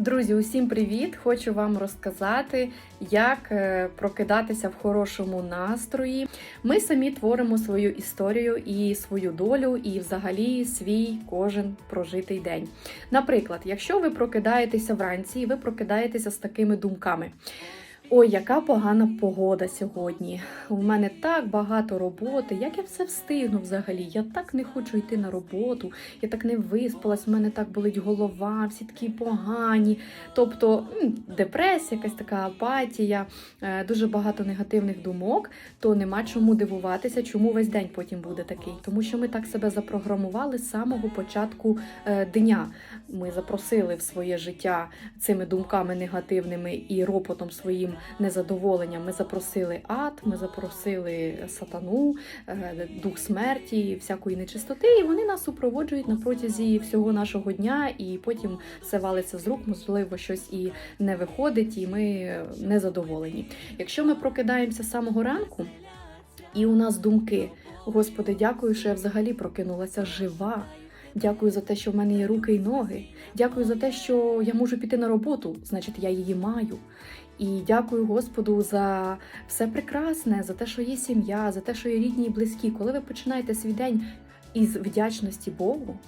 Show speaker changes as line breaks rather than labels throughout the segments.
Друзі, усім привіт! Хочу вам розказати, як е, прокидатися в хорошому настрої. Ми самі творимо свою історію і свою долю, і взагалі свій кожен прожитий день. Наприклад, якщо ви прокидаєтеся вранці і ви прокидаєтеся з такими думками. Ой, яка погана погода сьогодні. У мене так багато роботи. Як я все встигну взагалі? Я так не хочу йти на роботу, я так не виспалась, у мене так болить голова, всі такі погані. Тобто депресія, якась така апатія, е, дуже багато негативних думок, то нема чому дивуватися, чому весь день потім буде такий. Тому що ми так себе запрограмували з самого початку е, дня. Ми запросили в своє життя цими думками негативними і ропотом своїм незадоволенням. Ми запросили ад, ми запросили сатану, е, дух смерті, всякої нечистоти, і вони нас супроводжують на протязі всього нашого дня, і потім все валиться з рук, можливо, щось і не виходить, і ми незадоволені. Якщо ми прокидаємося з самого ранку, і у нас думки, Господи, дякую, що я взагалі прокинулася жива. Дякую за те, що в мене є руки і ноги. Дякую за те, що я можу піти на роботу, значить, я її маю. І дякую Господу за все прекрасне, за те, що є сім'я, за те, що є рідні і близькі. Коли ви починаєте свій день із вдячності Богу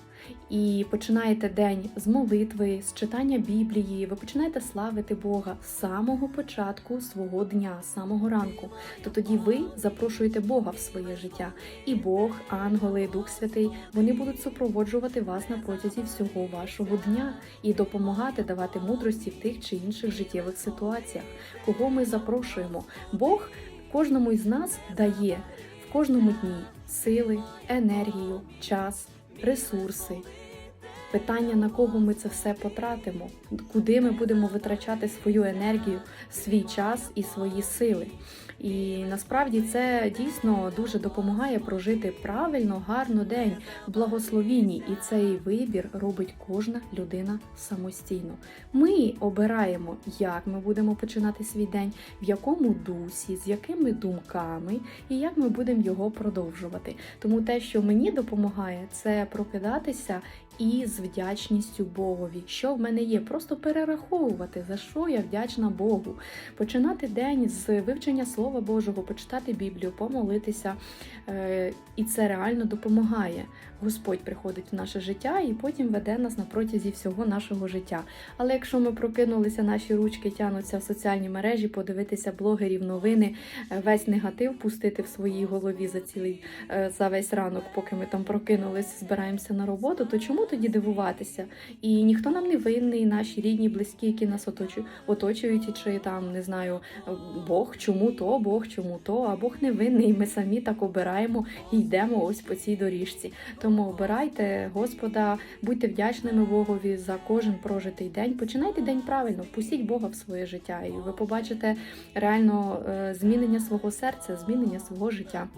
і починаєте день з молитви, з читання Біблії, ви починаєте славити Бога з самого початку свого дня, з самого ранку, то тоді ви запрошуєте Бога в своє життя. І Бог, ангели, Дух Святий, вони будуть супроводжувати вас на протязі всього вашого дня і допомагати давати мудрості в тих чи інших життєвих ситуаціях. Кого ми запрошуємо? Бог кожному із нас дає в кожному дні сили, енергію, час, ресурси. Питання, на кого ми це все потратимо, куди ми будемо витрачати свою енергію, свій час і свої сили. І насправді це дійсно дуже допомагає прожити правильно, гарно день в благословінні. І цей вибір робить кожна людина самостійно. Ми обираємо, як ми будемо починати свій день, в якому дусі, з якими думками і як ми будемо його продовжувати. Тому те, що мені допомагає, це прокидатися і з вдячністю Богові, що в мене є, просто перераховувати, за що я вдячна Богу. Починати день з вивчення Слова Божого, почитати Біблію, помолитися. Е, І це реально допомагає. Господь приходить в наше життя і потім веде нас на протязі всього нашого життя. Але якщо ми прокинулися, наші ручки тянуться в соціальні мережі, подивитися блогерів, новини, е, весь негатив пустити в своїй голові за цілий е, за весь ранок, поки ми там прокинулись, збираємося на роботу, то чому тоді дивуватися? І ніхто нам не винний, наші рідні, близькі, які нас оточують, чи там не знаю, Бог чому то, Бог чому то, а Бог не винний. Ми самі так обираємо і йдемо ось по цій доріжці. Тому обирайте Господа, будьте вдячними Богові за кожен прожитий день. Починайте день правильно, впустіть Бога в своє життя, і ви побачите реально е, змінення свого серця, змінення свого життя.